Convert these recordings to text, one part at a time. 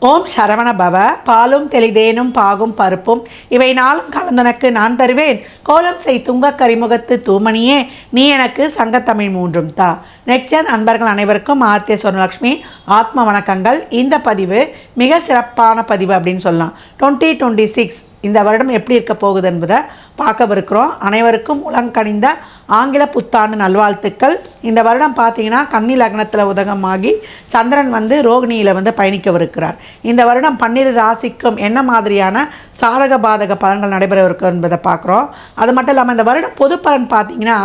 ஓம் சரவண பவ. பாலும் தெளிதேனும் பாகும் பருப்பும். இவை நாளும் கலந்துனக்கு நான் தருவேன். கோலம் செய் துங்க கரிமுகத்து தூமணியே நீ எனக்கு சங்கத்தமிழ் மூன்றும் தா. நெக்சர் அன்பர்கள் அனைவருக்கும் ஆத்திய சொர்ணலக்ஷ்மி ஆத்ம வணக்கங்கள். இந்த பதிவு மிக சிறப்பான பதிவு அப்படின்னு சொல்லலாம். டுவெண்ட்டி டுவெண்ட்டி சிக்ஸ் இந்த வருடம் எப்படி இருக்க போகுது என்பதை பார்க்கவிருக்கிறோம். அனைவருக்கும் உலங்கணிந்த ஆங்கில புத்தாண்டு நல்வாழ்த்துக்கள். இந்த வருடம் பார்த்தீங்கன்னா கன்னி லக்னத்தில் உதகமாகி சந்திரன் வந்து ரோகிணியில் வந்து பயணிக்கவிருக்கிறார். இந்த வருடம் பன்னிரு ராசிக்கும் என்ன மாதிரியான சாதக பாதக பலன்கள் நடைபெறவிருக்கு என்பதை பார்க்குறோம். அது மட்டும் இல்லாமல் இந்த வருடம் பொது பலன் பார்த்தீங்கன்னா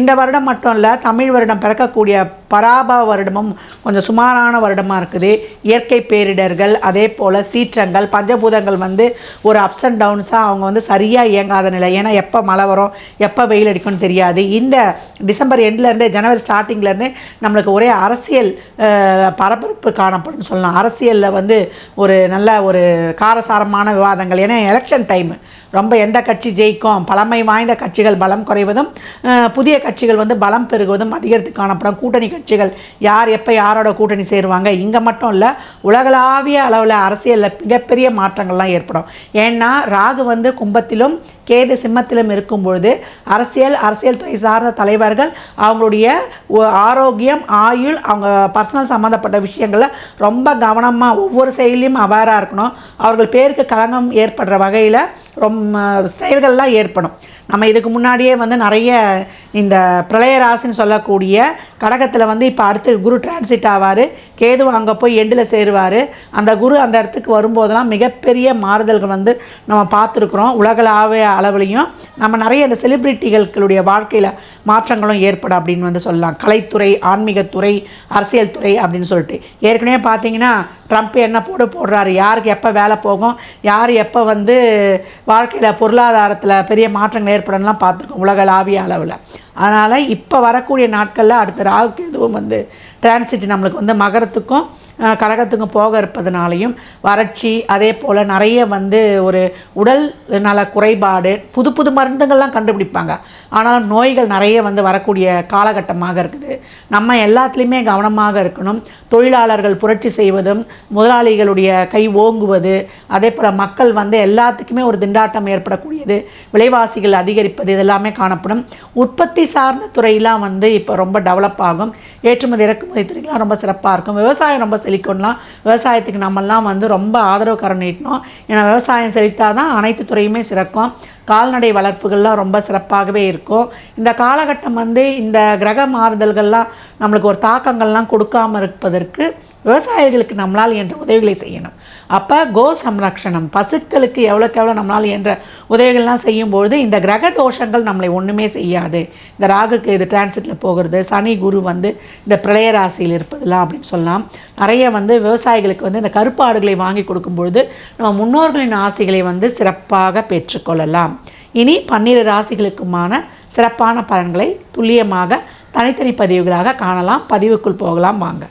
இந்த வருடம் மட்டும் இல்லை தமிழ் வருடம் பிறக்கக்கூடிய பராபவ வருடமும் கொஞ்சம் சுமாரான வருடமாக இருக்குது. இயற்கை பேரிடர்கள் அதே போல் சீற்றங்கள் பஞ்சபூதங்கள் வந்து ஒரு அப்ஸ் அண்ட் டவுன்ஸாக அவங்க வந்து சரியாக இயங்காத நிலை. ஏன்னா எப்போ மழை வரும் எப்போ வெயில் அடிக்கும்னு தெரியாது. இந்த டிசம்பர் எண்ட்லேருந்தே ஜனவரி ஸ்டார்டிங்லேருந்தே நம்மளுக்கு ஒரே அரசியல் பரபரப்பு காணப்படும் சொல்லலாம். அரசியலில் வந்து ஒரு நல்ல ஒரு காரசாரமான விவாதங்கள். ஏன்னா எலெக்ஷன் டைம் ரொம்ப எந்த கட்சி ஜெயிக்கும்? பழமை வாய்ந்த கட்சிகள் பலம் குறைவதும் புதிய கட்சிகள் வந்து பலம் பெருகுவதும் அதிகரித்து காணப்படும். கூட்டணி கட்சிகள் யார் எப்போ யாரோட கூட்டணி சேருவாங்க? இங்கே மட்டும் இல்லை உலகளாவிய அளவில் அரசியலில் மிகப்பெரிய மாற்றங்கள்லாம் ஏற்படும். ஏன்னா ராகு வந்து கும்பத்திலும் கேது சிம்மத்திலும் இருக்கும் பொழுது அரசியல் அரசியல் துறை சார்ந்த தலைவர்கள் அவங்களுடைய ஆரோக்கியம் ஆயுள் அவங்க பர்சனல் சம்மந்தப்பட்ட விஷயங்களில் ரொம்ப கவனமாக ஒவ்வொரு செயலையும் அவேராக இருக்கணும். அவர்கள் பேருக்கு களங்கம் ஏற்படுற வகையில் ரொம்ப செயல்கள்லாம் ஏற்படும். நம்ம இதுக்கு முன்னாடியே வந்து நிறைய இந்த பிரளய ராசின்னு சொல்லக்கூடிய கடகத்தில் வந்து இப்போ அடுத்து குரு டிரான்சிட் ஆவார். கேது அங்கே போய் எண்டில் சேருவார். அந்த குரு அந்த இடத்துக்கு வரும்போதெல்லாம் மிகப்பெரிய மாறுதல்கள் வந்து நம்ம பார்த்துருக்குறோம். உலகளாவிய அளவுலையும் நம்ம நிறைய இந்த செலிப்ரிட்டிகளுடைய வாழ்க்கையில் மாற்றங்களும் ஏற்படும் அப்படின்னு வந்து சொல்லலாம். கலைத்துறை ஆன்மீகத்துறை அரசியல் துறை அப்படின்னு சொல்லிட்டு. ஏற்கனவே பார்த்தீங்கன்னா ட்ரம்ப் என்ன போட போடுறாரு. யாருக்கு எப்போ வேலை போகும்? யார் எப்போ வந்து வாழ்க்கையில் பொருளாதாரத்தில் பெரிய மாற்றங்கள் ஏற்படலாம் பார்த்துருக்கோம் உலகளாவிய அளவில். அதனால் இப்போ வரக்கூடிய நாட்களில் அடுத்த ராகுக்கு எதுவும் வந்து டிரான்சிட் நம்மளுக்கு வந்து மகரத்துக்கும் கழகத்துக்கு போக இருப்பதனாலையும் வறட்சி அதே போல் நிறைய வந்து ஒரு உடல் நல குறைபாடு புது புது மருந்துகள்லாம் கண்டுபிடிப்பாங்க. ஆனால் நோய்கள் நிறைய வந்து வரக்கூடிய காலகட்டமாக இருக்குது. நம்ம எல்லாத்துலேயுமே கவனமாக இருக்கணும். தொழிலாளர்கள் புரட்சி செய்வதும் முதலாளிகளுடைய கை ஓங்குவது அதே போல் மக்கள் வந்து எல்லாத்துக்குமே ஒரு திண்டாட்டம் ஏற்படக்கூடியது விலைவாசிகள் அதிகரிப்பது இதெல்லாமே காணப்படும். உற்பத்தி சார்ந்த துறையெல்லாம் வந்து இப்போ ரொம்ப டெவலப் ஆகும். ஏற்றுமதி இறக்குமதி துறைகள்லாம் ரொம்ப சிறப்பாக இருக்கும். விவசாயம் ரொம்ப செழிக்கணும்லாம் விவசாயத்துக்கு நம்மெல்லாம் வந்து ரொம்ப ஆதரவு கரம் நீட்டணும் ஏன்னா விவசாயம் செழித்தால் தான் அனைத்து துறையுமே சிறக்கும். கால்நடை வளர்ப்புகள்லாம் ரொம்ப சிறப்பாகவே இருக்கும். இந்த காலகட்டம் வந்து இந்த கிரக மாறுதல்கள்லாம் நம்மளுக்கு ஒரு தாக்கங்கள்லாம் கொடுக்காமல் இருப்பதற்கு விவசாயிகளுக்கு நம்மளால் என்ற உதவிகளை செய்யணும். அப்போ கோ சம்ரக்ஷணம் பசுக்களுக்கு எவ்வளோக்கு எவ்வளோ நம்மளால் என்ற உதவிகள்லாம் செய்யும்பொழுது இந்த கிரக தோஷங்கள் நம்மளை ஒன்றுமே செய்யாது. இந்த ராகுக்கு இது டிரான்சிட்டில் போகிறது சனி குரு வந்து இந்த பிரளய ராசியில் இருப்பதெல்லாம் அப்படின்னு சொல்லலாம். நிறைய வந்து விவசாயிகளுக்கு வந்து இந்த கருப்பாடுகளை வாங்கி கொடுக்கும்பொழுது நம்ம முன்னோர்களின் ஆசைகளை வந்து சிறப்பாக பெற்றுக்கொள்ளலாம். இனி பன்னிரு ராசிகளுக்குமான சிறப்பான பலன்களை துல்லியமாக தனித்தனி பதிவுகளாக காணலாம். பதிவுக்குள் போகலாம் வாங்க.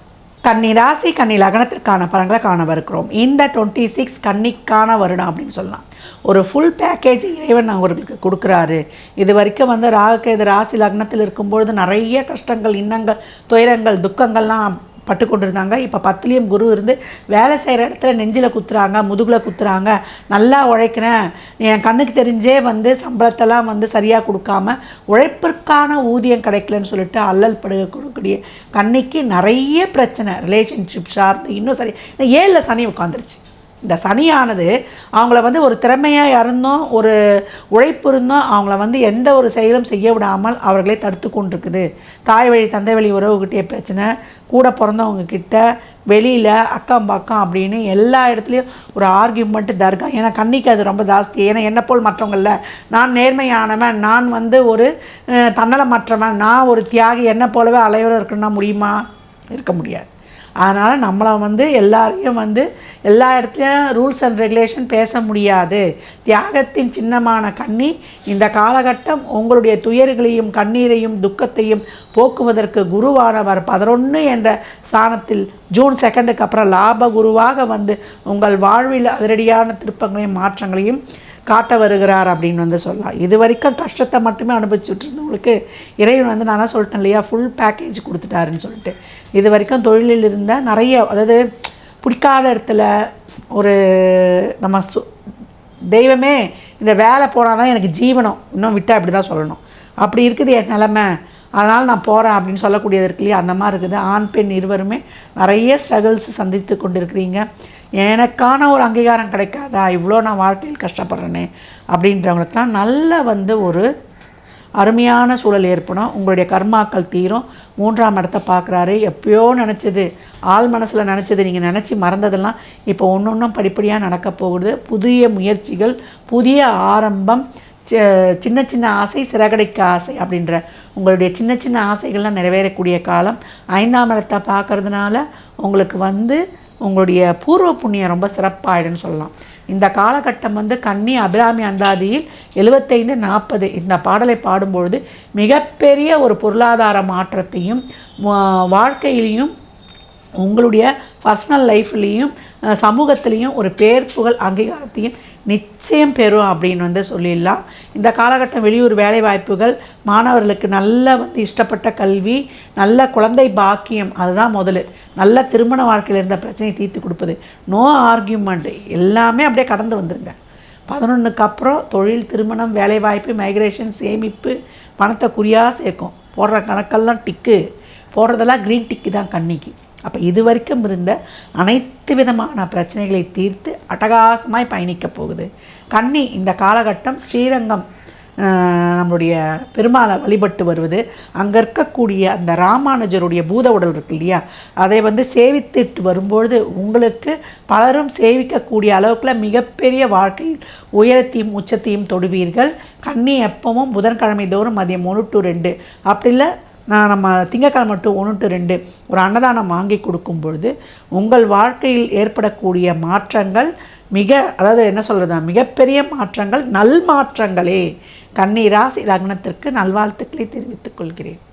கன்னி ராசி கன்னி லக்னத்திற்கான பலன்களை காணவிருக்கிறோம். இந்த டுவெண்ட்டி சிக்ஸ் கன்னிக்கான வருடம் அப்படின்னு சொல்லலாம். ஒரு ஃபுல் பேக்கேஜ் இறைவன் அவர்களுக்கு கொடுக்குறாரு. இது வரைக்கும் வந்து ராகுகேது ராசி லக்னத்தில் இருக்கும்பொழுது நிறைய கஷ்டங்கள் இன்னங்கள் துயரங்கள் துக்கங்கள்லாம் பட்டு கொண்டிருந்தாங்க இப்போ பத்துலேயும் குரு இருந்து வேலை செய்கிற இடத்துல நெஞ்சில் குத்துறாங்க முதுகில் குத்துறாங்க. நல்லா உழைக்கிறேன் என் கண்ணுக்கு தெரிஞ்சே வந்து சம்பளத்தெல்லாம் வந்து சரியாக கொடுக்காம உழைப்பிற்கான ஊதியம் கிடைக்கலன்னு சொல்லிட்டு அல்லல் படுக கொடுக்கக்கூடிய கண்ணிக்கு நிறைய பிரச்சனை ரிலேஷன்ஷிப் சார்ந்து இன்னும் சரி ஏழில் சனி உட்காந்துருச்சு இந்த சனியானது அவங்கள வந்து ஒரு திறமையாக இருந்தோம் ஒரு உழைப்பு இருந்தோம் அவங்கள வந்து எந்த ஒரு செயலும் செய்ய விடாமல் அவர்களே தடுத்து கொண்டிருக்குது. தாய் வழி தந்தை வழி உறவுகிட்டே பிரச்சனை. கூட பிறந்தவங்க கிட்ட வெளியில் அக்கம் பக்கம் அப்படின்னு எல்லா இடத்துலையும் ஒரு ஆர்கியூமெண்ட்டு தர்க்கம் ஏன்னா கண்ணிக்கு அது ரொம்ப ஜாஸ்தி. ஏன்னா என்னை போல் மற்றவங்கள நான் நேர்மையானவன். நான் வந்து ஒரு தன்னலை தன்னலமற்றவன் நான் ஒரு தியாகி. என்னை போலவே அலைவரம் இருக்கணும்னா முடியுமா? இருக்க முடியாது. அதனால் நம்மளை வந்து எல்லாரையும் வந்து எல்லா இடத்துலையும் ரூல்ஸ் அண்ட் ரெகுலேஷன் பேச முடியாது. தியாகத்தின் சின்னமான கண்ணி இந்த காலகட்டம் உங்களுடைய துயர்களையும் கண்ணீரையும் துக்கத்தையும் போக்குவதற்கு குருவானவர் பதினொன்று என்ற ஸ்தானத்தில் ஜூன் செகண்டுக்கு அப்புறம் லாப குருவாக வந்து உங்கள் வாழ்வில் அதிரடியான திருப்பங்களையும் மாற்றங்களையும் காட்ட வருகிறார் அப்படின்னு வந்து சொல்லலாம். இது வரைக்கும் கஷ்டத்தை மட்டுமே அனுபவிச்சுட்டு இருந்தவங்களுக்கு இறைவன் வந்து நான் சொல்லிட்டேன் இல்லையா ஃபுல் பேக்கேஜ் கொடுத்துட்டாருன்னு சொல்லிட்டு. இது வரைக்கும் தொழிலில் இருந்தால் நிறைய அதாவது பிடிக்காத இடத்துல ஒரு நம்ம சு தெய்வமே இந்த வேலை போனால் தான் எனக்கு ஜீவனம். இன்னும் விட்டால் அப்படி தான் சொல்லணும். அப்படி இருக்குது என் நிலமை. அதனால் நான் போகிறேன் அப்படின்னு சொல்லக்கூடியது இருக்கு இல்லையா? அந்த மாதிரி இருக்குது. ஆண் பெண் இருவருமே நிறைய ஸ்ட்ரகிள்ஸ் சந்தித்து கொண்டு இருக்கிறீங்க எனக்கான ஒரு அங்கீகாரம் கிடைக்காதா? இவ்வளோ நான் வாழ்க்கையில் கஷ்டப்படுறேனே அப்படின்றவங்களுக்குலாம் நல்ல வந்து ஒரு அருமையான சூழல் ஏற்படும். உங்களுடைய கர்மாக்கள் தீரும். மூன்றாம் இடத்த பார்க்குறாரு. எப்பயோ நினச்சது. ஆள் மனசில் நினச்சது. நீங்கள் நினச்சி மறந்ததெல்லாம் இப்போ ஒன்று ஒன்றும் படிப்படியாக நடக்க போகுது. புதிய முயற்சிகள் புதிய ஆரம்பம் சின்ன சின்ன ஆசை சிறகடைக்க ஆசை அப்படின்ற உங்களுடைய சின்ன சின்ன ஆசைகள்லாம் நிறைவேறக்கூடிய காலம். ஐந்தாம் இடத்தை பார்க்கறதுனால உங்களுக்கு வந்து உங்களுடைய பூர்வ புண்ணியம் ரொம்ப சிறப்பாகிடுன்னு சொல்லலாம். இந்த காலகட்டம் வந்து கன்னி அபிராமி அந்தாதியில் எழுபத்தைந்து நாற்பது இந்த பாடலை பாடும்பொழுது மிகப்பெரிய ஒரு பொருளாதார மாற்றத்தையும் வாழ்க்கையிலையும் உங்களுடைய பர்சனல் லைஃப்லேயும் சமூகத்திலையும் ஒரு பேர் புகழ் அங்கீகாரத்தையும் நிச்சயம் பெறும் அப்படின்னு வந்து சொல்லிடலாம். இந்த காலகட்டம் வெளியூர் வேலைவாய்ப்புகள் மாணவர்களுக்கு நல்ல வந்து இஷ்டப்பட்ட கல்வி நல்ல குழந்தை பாக்கியம் அதுதான் முதல்ல நல்ல திருமண வாழ்க்கையில் இருந்த பிரச்சனையை தீர்த்து கொடுப்பது. நோ ஆர்கியூமெண்ட் எல்லாமே அப்படியே கடந்து வந்துருங்க. பதினொன்றுக்கு அப்புறம் தொழில் திருமணம் வேலைவாய்ப்பு மைக்ரேஷன் சேமிப்பு பணத்தை குறியாக சேர்க்கும். போடுற கணக்கெல்லாம் டிக்கு போடுறதெல்லாம் க்ரீன் டிக்கு தான் கண்ணிக்கு. அப்போ இது வரைக்கும் இருந்த அனைத்து விதமான பிரச்சனைகளை தீர்த்து அட்டகாசமாய் பயணிக்கப் போகுது. கன்னி இந்த காலகட்டம் ஸ்ரீரங்கம் நம்மளுடைய பெருமாளை வழிபட்டு வருவது. அங்கே இருக்கக்கூடிய அந்த ராமானுஜருடைய பூத உடல் இருக்கு இல்லையா? அதை வந்து சேவித்துட்டு வரும்பொழுது உங்களுக்கு பலரும் சேவிக்கக்கூடிய அளவுக்குள்ள மிகப்பெரிய வாழ்க்கையில் உயரத்தையும் உச்சத்தையும் தொடுவீர்கள். கண்ணி எப்பவும் புதன்கிழமை தோறும் மதியம் ஒன்று டு ரெண்டு. அப்படி இல்லை நான் நம்ம திங்கக்கிழமை டு ஒன்று டு ரெண்டு ஒரு அன்னதானம் வாங்கி கொடுக்கும் பொழுது உங்கள் வாழ்க்கையில் ஏற்படக்கூடிய மாற்றங்கள் மிக அதாவது என்ன சொல்கிறது மிகப்பெரிய மாற்றங்கள் நல் மாற்றங்களே கன்னி ராசி லக்னத்திற்கு நல்வாழ்த்துக்களை தெரிவித்துக் கொள்கிறேன்.